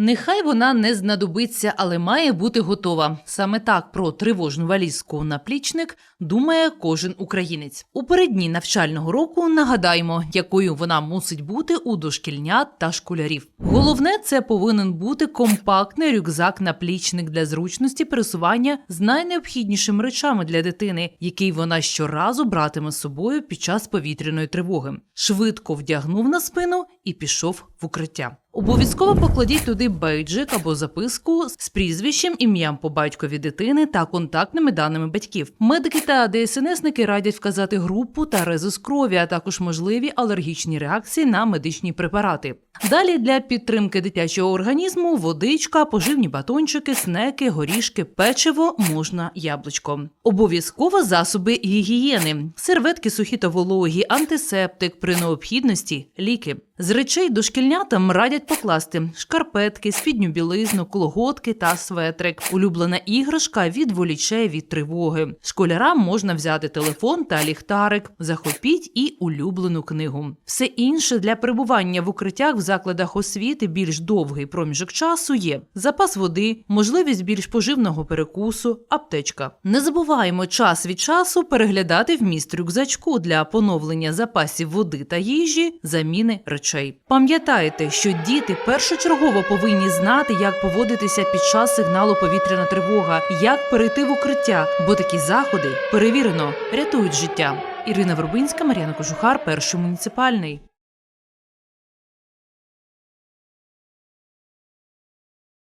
Нехай вона не знадобиться, але має бути готова. Саме так про тривожну валізку наплічник думає кожен українець. У переддні навчального року нагадаємо, якою вона мусить бути у дошкільнят та школярів. Головне, це повинен бути компактний рюкзак-наплічник для зручності пересування з найнеобхіднішими речами для дитини, який вона щоразу братиме з собою під час повітряної тривоги. Швидко вдягнув на спину і пішов в укриття. Обов'язково покладіть туди бейджик або записку з прізвищем, ім'ям по батькові дитини та контактними даними батьків. Медики та ДСНСники радять вказати групу та резус крові, а також можливі алергічні реакції на медичні препарати. Далі для підтримки дитячого організму водичка, поживні батончики, снеки, горішки, печиво, можна яблучко. Обов'язково засоби гігієни, серветки сухі та вологі, антисептик при необхідності, ліки. З речей дошкільнятам радять покласти шкарпетки, спідню білизну, колготки та светрик. Улюблена іграшка відволіче від тривоги. Школярам можна взяти телефон та ліхтарик, захопіть і улюблену книгу. Все інше для перебування в укриттях закладах освіти більш довгий проміжок часу є запас води, можливість більш поживного перекусу, аптечка. Не забуваємо час від часу переглядати вміст рюкзачку для поновлення запасів води та їжі, заміни речей. Пам'ятайте, що діти першочергово повинні знати, як поводитися під час сигналу повітряна тривога, як перейти в укриття, бо такі заходи перевірено рятують життя. Ірина Вербинська, Мар'яна Кожухар, перший муніципальний.